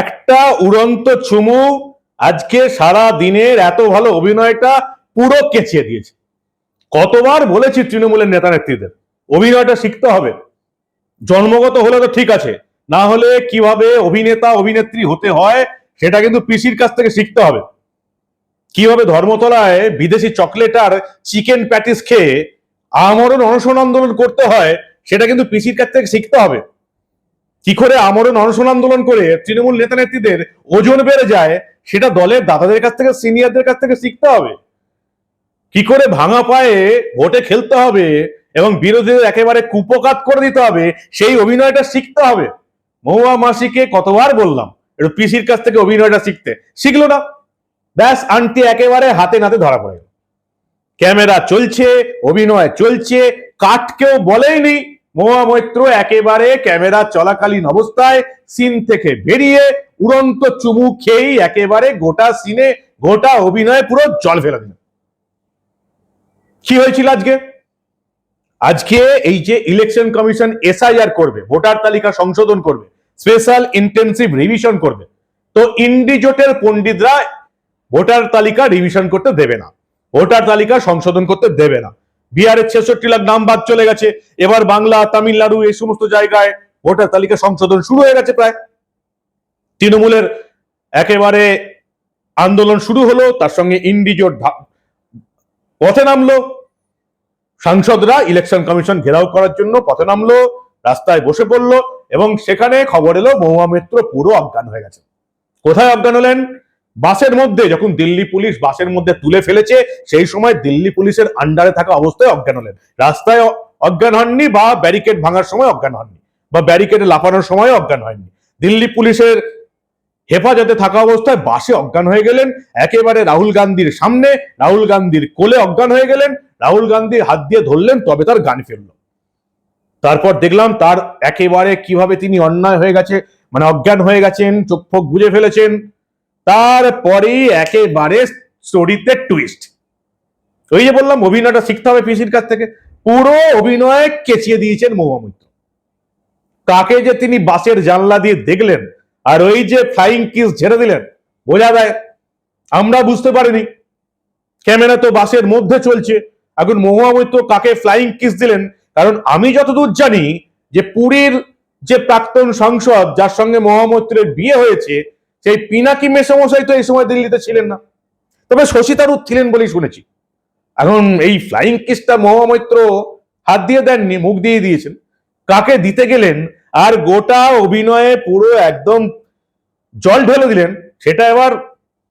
একটা উড়ন্ত চুমু আজকে সারা দিনের এত ভালো অভিনয়টা পুরো কেচিয়ে দিয়েছে। কতবার বলেছি তৃণমূলের নেতা নেত্রীদের, অভিনয়টা শিখতে হবে। জন্মগত হলে তো ঠিক আছে, না হলে কীভাবে অভিনেতা, অভিনেত্রী হতে হয়, সেটা কিন্তু পিসির কাছ থেকে শিখতে হবে। কীভাবে ধর্মতলায় বিদেশি চকলেট আর চিকেন প্যাটিস খেয়ে আমরণ অনশন আন্দোলন করতে হয়, সেটা কিন্তু পিসির কাছ থেকে শিখতে হবে। কি করে আমরণ অনশন আন্দোলন করে তৃণমূল নেতা নেত্রীদের ওজন বেড়ে যায়, সেটা দলের দাদাদের কাছ থেকে সিনিয়রদের কাছ থেকে শিখতে হবে। কি করে ভাঙা পায়ে ভোটে খেলতে হবে এবং বিরোধীদের একেবারে কুপকাত করে দিতে হবে, সেই অভিনয়টা শিখতে হবে। মহুয়া মাসিকে কতবার বললাম, একটু পিসির কাছ থেকে অভিনয়টা শিখতে। শিখলো না। ব্যাস আন্টি একেবারে হাতে নাতে ধরা পড়ে ক্যামেরা চলছে, অভিনয় চলছে কাট কেউ বলেইনি। মহুয়া মৈত্র একেবারে ক্যামেরা চলাকালীন অবস্থায় সিন থেকে বেরিয়ে উড়ন্ত চুমু খেয়েই একেবারে গোটা সিনে, গোটা অভিনয়ে পুরো জল ফেলে দিল। কি হয়েছিল আজকে? আজকে এই যে ইলেকশন কমিশন এসআইআর করবে, ভোটার তালিকা সংশোধন করবে স্পেশাল ইন্টেন্সিভ রিভিশন করবে, তো ইন্ডিজোটের পণ্ডিতরা ভোটার তালিকা রিভিশন করতে দেবে না। ভোটার তালিকা সংশোধন করতে দেবে না। বিহারের ছেষট্টি লাখ নাম বাদ চলে গেছে। এবার বাংলা, তামিলনাড়ু এই সমস্ত জায়গায় ভোটার তালিকা সংশোধন শুরু হয়ে গেছে প্রায়। তৃণমূলের একেবারে আন্দোলন শুরু হলো, তার সঙ্গে ইন্ডিজোট পথে নামলো। সাংসদরা ইলেকশন কমিশন ঘেরাও করার জন্য পথে নামলো, রাস্তায় বসে পড়ল এবং সেখানে খবর এলো, মহুয়া মিত্র পুরো অজ্ঞান হয়ে গেছে। কোথায় অজ্ঞান হলেন? বাসের মধ্যে, যখন দিল্লি পুলিশ বাসের মধ্যে তুলে ফেলেছে, সেই সময় দিল্লি পুলিশের আন্ডারে থাকা অবস্থায় অজ্ঞান হলেন। রাস্তায় অজ্ঞান হননি বা ব্যারিকেড ভাঙার সময় অজ্ঞান হননি বা ব্যারিকেডে লাফানোর সময় অজ্ঞান হয়নি। দিল্লি পুলিশের হেফাজতে থাকা অবস্থায় বাসে অজ্ঞান হয়ে গেলেন। একেবারে রাহুল গান্ধীর সামনে, রাহুল গান্ধীর কোলে অজ্ঞান হয়ে গেলেন। রাহুল গান্ধীর হাত দিয়ে ধরলেন, তবে তার গান ফেলল। তারপর দেখলাম তার একেবারে কীভাবে তিনি অন্যায় হয়ে গেছে মানে অজ্ঞান হয়ে গেছেন চোখ ফোক বুঝে ফেলেছেন। তারপরেই একেবারে স্টোরিতে টুইস্ট ওই যে বললাম, অভিনয়টা শিখতে হবে পিসির কাছ থেকে। পুরো অভিনয় কেচিয়ে দিয়েছেন মহুয়া কাকে যে তিনি বাসের জানলা দিয়ে দেখলেন আর ওই যে ফ্লাইং কিস ঝেড়ে দিলেন, বোঝা যায় আমরা বুঝতে পারিনি। ক্যামেরা তো বাসের মধ্যে চলছে। এখন মহুয়ামৈত্র কাকে ফ্লাইং কিস দিলেন? কারণ আমি যতদূর জানি যে পুরীর যে প্রাক্তন সাংসদ, যার সঙ্গে মহামৈত্রের বিয়ে হয়েছে সেই পিনাকি মেসমশাই তো এই সময় দিল্লিতে ছিলেন না। তবে শশী থারুর ছিলেন বলেই শুনেছি। এখন এই ফ্লাইং কিসটা মহামৈত্র হাত দিয়ে দেননি, মুখ দিয়ে দিয়েছেন। কাকে দিতে গেলেন আর গোটা অভিনয়ে পুরো একদম জল ঢেলে দিলেন, সেটা এবার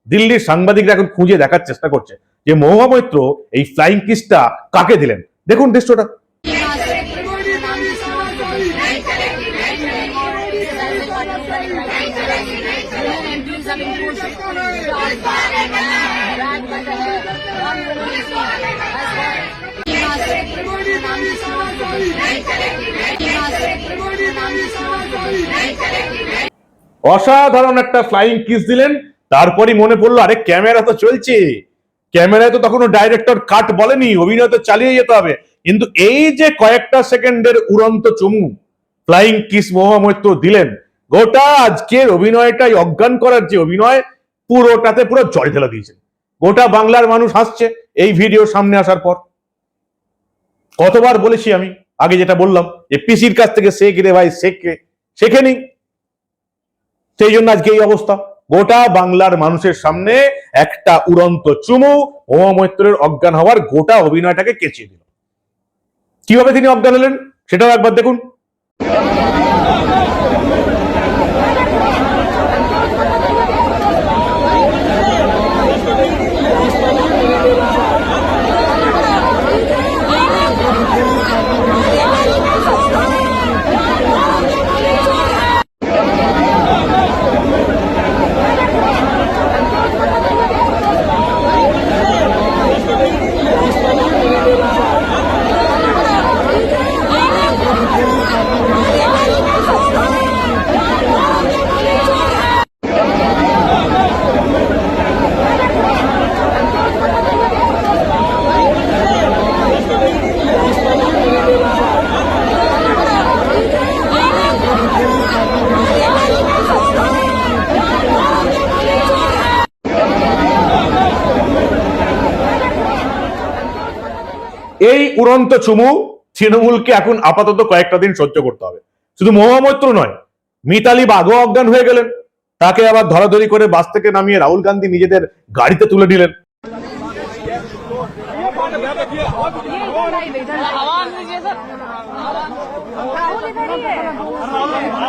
দিল্লির সাংবাদিকরা এখন খুঁজে দেখার চেষ্টা করছে যে মহুয়া মৈত্র এই ফ্লাইং কিসটা কাকে দিলেন। দেখুন দৃশ্যটা। অসাধারণ একটা ফ্লাইং কিস দিলেন। তারপরই মনে পড়ল আরে ক্যামেরা তো চলছে। ক্যামেরায় তো তখনও ডাইরেক্টর কাট বলেনি অভিনয় তো চালিয়ে যেতে হবে। কিন্তু এই যে কয়েকটা সেকেন্ডের উড়ন্ত চমু ফ্লাইং কিস মহামৈত্র দিলেন গোটা আজকের অভিনয়টাই অজ্ঞান করার যে অভিনয়, পুরোটাতে পুরো জল ঢেলে দিয়েছেন। গোটা বাংলার মানুষ হাসছে এই ভিডিও সামনে আসার পর। কতবার বলেছি আমি, আগে যেটা বললাম যে পিসির কাছ থেকে শেখ রে ভাই, শেখে নি সেই জন্য আজকে এই অবস্থা। গোটা বাংলার মানুষের সামনে একটা উড়ন্ত চুমু মৈত্রের অজ্ঞান হওয়ার গোটা অভিনয়টাকে কেচিয়ে দিল। কীভাবে তিনি অজ্ঞান হলেন, সেটাও একবার দেখুন। উড়ন্ত চুমু তৃণমূলকে এখন আপাতত কয়েকটা দিন সহ্য করতে হবে। শুধু মহামৈত্র নয়, মিতালি বাঘও অজ্ঞান হয়ে গেলেন। তাকে আবার ধরাধরি করে বাস থেকে নামিয়ে রাহুল গান্ধী নিজেদের গাড়িতে তুলে নিলেন।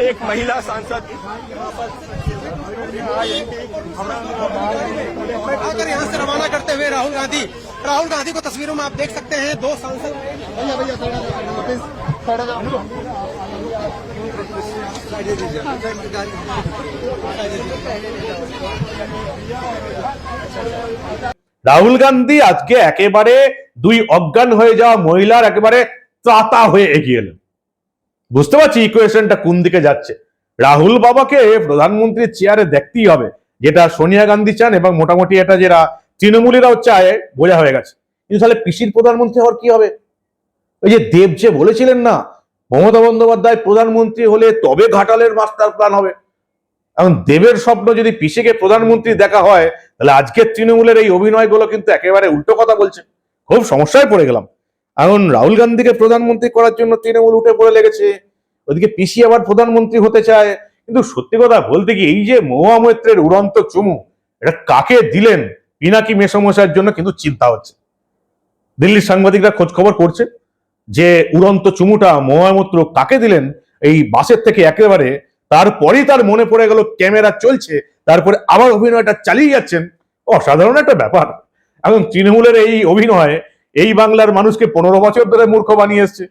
एक महिला सांसद आकर यहाँ से रवाना करते हुए राहुल गांधी राहुल गांधी को तस्वीरों में आप देख सकते हैं दो सांसद भैया भैया थोड़ा सा प्लीज, थोड़ा सा রাহুল গান্ধী আজকে একেবারে দুই অজ্ঞান হয়ে যাওয়া মহিলার একেবারে তাতা হয়ে এগিয়ে এলেন বুঝতে পারছি ইকুয়েশনটা কোন দিকে যাচ্ছে। রাহুল বাবাকে প্রধানমন্ত্রীর চেয়ারে দেখতেই হবে, যেটা সোনিয়া গান্ধী চান এবং মোটামুটি এটা যেটা তৃণমূলীরাও চায়, বোঝা হয়ে গেছে। কিন্তু তাহলে পিসির প্রধানমন্ত্রী হওয়ার কি হবে? ওই যে দেব যে বলেছিলেন না, মমতা বন্দ্যোপাধ্যায় প্রধানমন্ত্রী হলে তবে ঘাটালের মাস্টার প্ল্যান হবে। এখন দেবের স্বপ্ন যদি পিসিকে প্রধানমন্ত্রী দেখা হয়, তাহলে আজকের তৃণমূলের এই অভিনয়গুলো কিন্তু একেবারে উল্টো কথা বলছে। খুব সমস্যায় পড়ে গেলাম। এখন রাহুল গান্ধীকে প্রধানমন্ত্রী করার জন্য তৃণমূল উঠে পড়ে লেগেছে। ওদিকে পিসি আবার প্রধানমন্ত্রী হতে চায়। কিন্তু সত্যি কথা বলতে কি, এই যে মহুয়া মৈত্রের উড়ন্ত চুমু, এটা কাকে দিলেন? পিনাকি মেসমশাইয়ের জন্য কিন্তু চিন্তা হচ্ছে। দিল্লির সাংবাদিকরা খোঁজ খবর করছে যে উড়ন্ত চুমুটা মহামূত্র কাকে দিলেন? এই বাসের থেকে একেবারে। তারপরেই তার মনে পড়ে গেল, ক্যামেরা চলছে। তারপরে আবার অভিনয়টা চালিয়ে যাচ্ছেন। অসাধারণ একটা ব্যাপার। এখন তৃণমূলের এই অভিনয়, এই বাংলার মানুষকে পনেরো বছর ধরে মূর্খ বানিয়ে এসছে।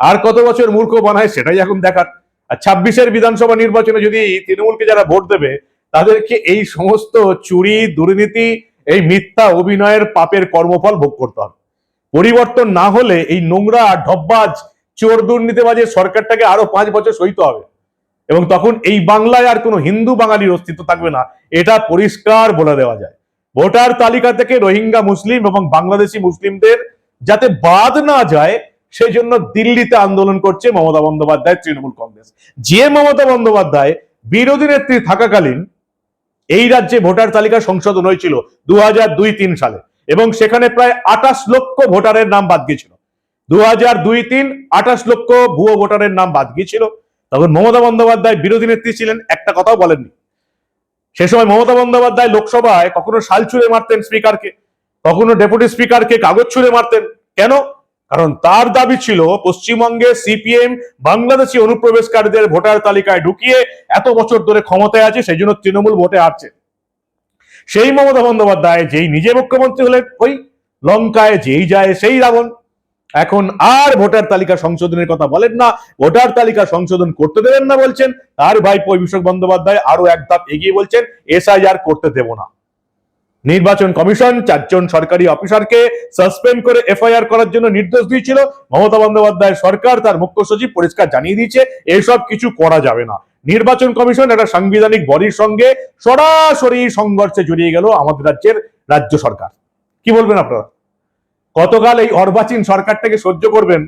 আর কত বছর মূর্খ বানায় সেটাই এখন দেখার। আর ছাব্বিশের বিধানসভা নির্বাচনে যদি তৃণমূলকে যারা ভোট দেবে, তাদেরকে এই সমস্ত চুরি, দুর্নীতি, এই মিথ্যা অভিনয়ের পাপের কর্মফল ভোগ করতে হবে। পরিবর্তন না হলে এই নোংরা, ঢব্বাজ, চোর দুর্নীতিবাজের সরকারটাকে আরও পাঁচ বছর সইতে হবে। এবং তখন এই বাংলায় আর কোনো হিন্দু বাঙালির অস্তিত্ব থাকবে না। এটা পরিষ্কার বলে দেওয়া যায়। ভোটার তালিকা থেকে রোহিঙ্গা মুসলিম এবং বাংলাদেশি মুসলিমদের যাতে বাদ না যায়, সেই জন্য দিল্লিতে আন্দোলন করছে মমতা বন্দ্যোপাধ্যায় তৃণমূল কংগ্রেস। যে মমতা বন্দ্যোপাধ্যায় বিরোধী নেত্রী থাকাকালীন এই রাজ্যে ভোটার তালিকা সংশোধন হয়েছিল দু হাজার দুই তিন সালে এবং সেখানে প্রায় আঠাশ লক্ষ ভোটারের নাম বাদ গিয়েছিল। দু হাজার দুই তিন আঠাশ লক্ষ ভুয়ো ভোটারের নাম বাদ গিয়েছিল। তখন মমতা বন্দ্যোপাধ্যায় বিরোধী নেত্রী ছিলেন, একটা কথাও বলেননি। সে সময় মমতা বন্দ্যোপাধ্যায় লোকসভায় কখনো শাল ছুঁড়ে মারতেন স্পিকারকে, কখনো ডেপুটি স্পিকারকে কাগজ ছুঁড়ে মারতেন। কেন? কারণ তার দাবি ছিল পশ্চিমবঙ্গে সিপিএম বাংলাদেশি অনুপ্রবেশকারীদের ভোটার তালিকায় ঢুকিয়ে এত বছর ধরে ক্ষমতায় আছে, সেই জন্য তৃণমূল ভোটে হারছে। সেই মমতা বন্দ্যোপাধ্যায় যেই নিজে মুখ্যমন্ত্রী হলেন, ওই লঙ্কায় যেই যায় সেই রাবণ। এখন আর ভোটার তালিকা সংশোধনের কথা বলেন না, ভোটার তালিকা সংশোধন করতে দেবেন না বলছেন, তার ভাই অভিষেক বন্দ্যোপাধ্যায় আরও এক ধাপ এগিয়ে বলছেন, এসআইআর করতে দেব না। নির্বাচন কমিশন চারজন সরকারি অফিসারকে সাসপেন্ড করে এফআইআর করার জন্য নির্দেশ দিয়েছিল, মমতা বন্দ্যোপাধ্যায় সরকার তার মুখ্য সচিব পরিষ্কার জানিয়ে দিয়েছে, এসব কিছু করা যাবে না। নির্বাচন কমিশন একটা সাংবিধানিক বডির সঙ্গে সরাসরি সংঘর্ষে জড়িয়ে গেল আমাদের রাজ্যের রাজ্য সরকার। কি বলবেন আপনারা? কতকাল এই অর্বাচীন সরকারটাকে সহ্য করবেন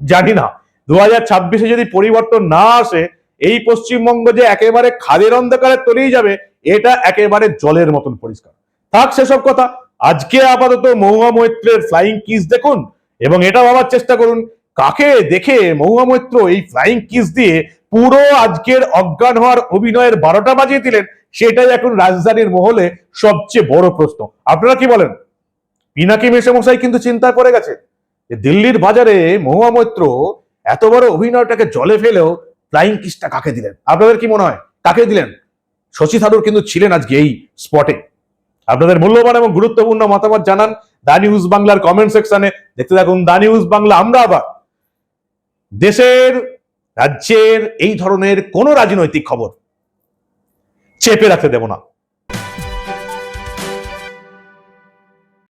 জানি না। দু হাজার ছাব্বিশে যদি পরিবর্তন না আসে, এই পশ্চিমবঙ্গ যে একেবারে খাদের অন্ধকারে তলিয়ে যাবে, এটা একেবারে জলের মতন পরিষ্কার। থাক সেসব কথা, আজকে আপাতত মহুয়া মৈত্রের ফ্লাইং কিস দেখুন, এবং এটা ভাবার চেষ্টা করুন, কাকে দেখে মহুয়া মৈত্র এই ফ্লাইং কিস দিয়ে পুরো আজকের অজ্ঞান হওয়ার অভিনয়ের বারোটা বাজিয়ে দিলেন, সেটাই এখন রাজধানীর মহলে সবচেয়ে বড় প্রশ্ন। আপনারা কি বলেন? পিনাকি মেশামশাই কিন্তু চিন্তায় পড়ে গেছে যে দিল্লির বাজারে মহুয়া মৈত্র এত বড় অভিনয়টাকে জলে ফেলেও ফ্লাইং কিসটা কাকে দিলেন? আপনাদের কি মনে হয়? কাকে দিলেন? শশী থারুর কিন্তু ছিলেন আজকে এই স্পটে আপনাদের মূল্যবান এবং গুরুত্বপূর্ণ মতামত জানান দা নিউজ বাংলার কমেন্ট সেকশনে দেখতে থাকুন দা নিউজ বাংলা, আমরা আবার দেশের, রাজ্যের এই ধরনের কোনো রাজনৈতিক খবর চেপে রাখতে দেব না।